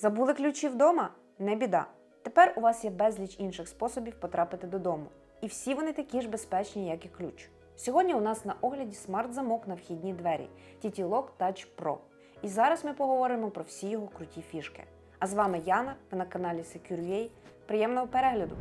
Забули ключі вдома? Не біда. Тепер у вас є безліч інших способів потрапити додому. І всі вони такі ж безпечні, як і ключ. Сьогодні у нас на огляді смарт-замок на вхідні двері TT Lock Touch Pro. І зараз ми поговоримо про всі його круті фішки. А з вами Яна, ви на каналі Secure.ua. Приємного перегляду!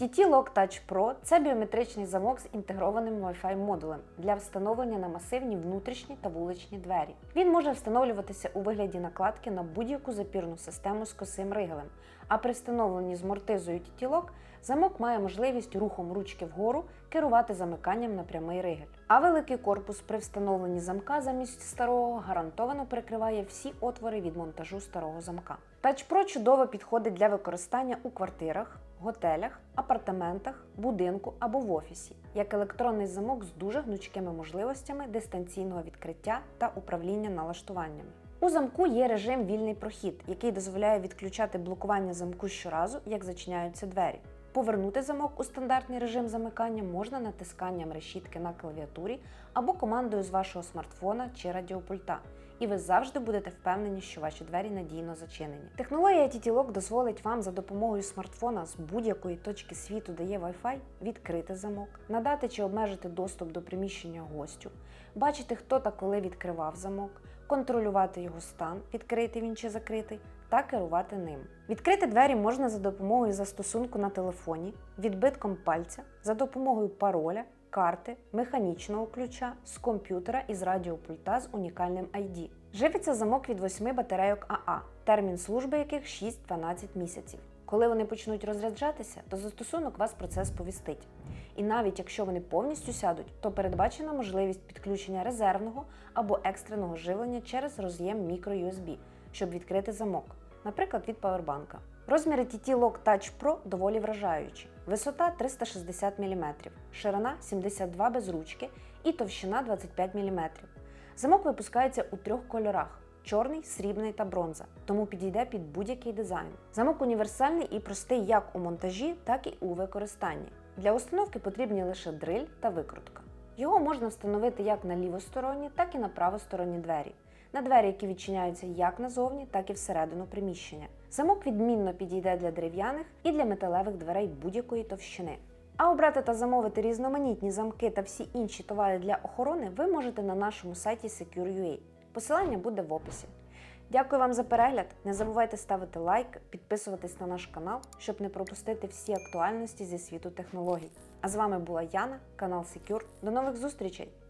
TT Lock Touch Pro це біометричний замок з інтегрованим Wi-Fi модулем для встановлення на масивні внутрішні та вуличні двері. Він може встановлюватися у вигляді накладки на будь-яку запірну систему з косим ригелем. А при встановленні з мортизою TT Lock замок має можливість рухом ручки вгору керувати замиканням на прямий ригель. А великий корпус при встановленні замка замість старого гарантовано перекриває всі отвори від монтажу старого замка. Touch Pro чудово підходить для використання у квартирах, готелях, апартаментах, будинку або в офісі, як електронний замок з дуже гнучкими можливостями дистанційного відкриття та управління налаштуваннями. У замку є режим вільний прохід, який дозволяє відключати блокування замку щоразу, як зачиняються двері. Повернути замок у стандартний режим замикання можна натисканням решітки на клавіатурі або командою з вашого смартфона чи радіопульта, і ви завжди будете впевнені, що ваші двері надійно зачинені. Технологія TT-Lock дозволить вам за допомогою смартфона з будь-якої точки світу, де є Wi-Fi, відкрити замок, надати чи обмежити доступ до приміщення гостю, бачити, хто та коли відкривав замок, контролювати його стан, відкритий він чи закритий, та керувати ним. Відкрити двері можна за допомогою застосунку на телефоні, відбитком пальця, за допомогою пароля, карти, механічного ключа, з комп'ютера і з радіопульта з унікальним ID. Живиться замок від 8 батарейок АА, термін служби яких 6-12 місяців. Коли вони почнуть розряджатися, то застосунок вас про це сповістить. І навіть якщо вони повністю сядуть, то передбачена можливість підключення резервного або екстреного живлення через роз'єм microUSB, щоб відкрити замок, наприклад, від павербанка. Розміри TT Lock Touch Pro доволі вражаючі. Висота 360 мм, ширина 72 без ручки і товщина 25 мм. Замок випускається у трьох кольорах: чорний, срібний та бронза, тому підійде під будь-який дизайн. Замок універсальний і простий як у монтажі, так і у використанні. Для установки потрібні лише дриль та викрутка. Його можна встановити як на лівосторонні, так і на правосторонні двері. На двері, які відчиняються як назовні, так і всередину приміщення. Замок відмінно підійде для дерев'яних і для металевих дверей будь-якої товщини. А обрати та замовити різноманітні замки та всі інші товари для охорони ви можете на нашому сайті Secure.ua. Посилання буде в описі. Дякую вам за перегляд. Не забувайте ставити лайк, підписуватись на наш канал, щоб не пропустити всі актуальності зі світу технологій. А з вами була Яна, канал Secure. До нових зустрічей!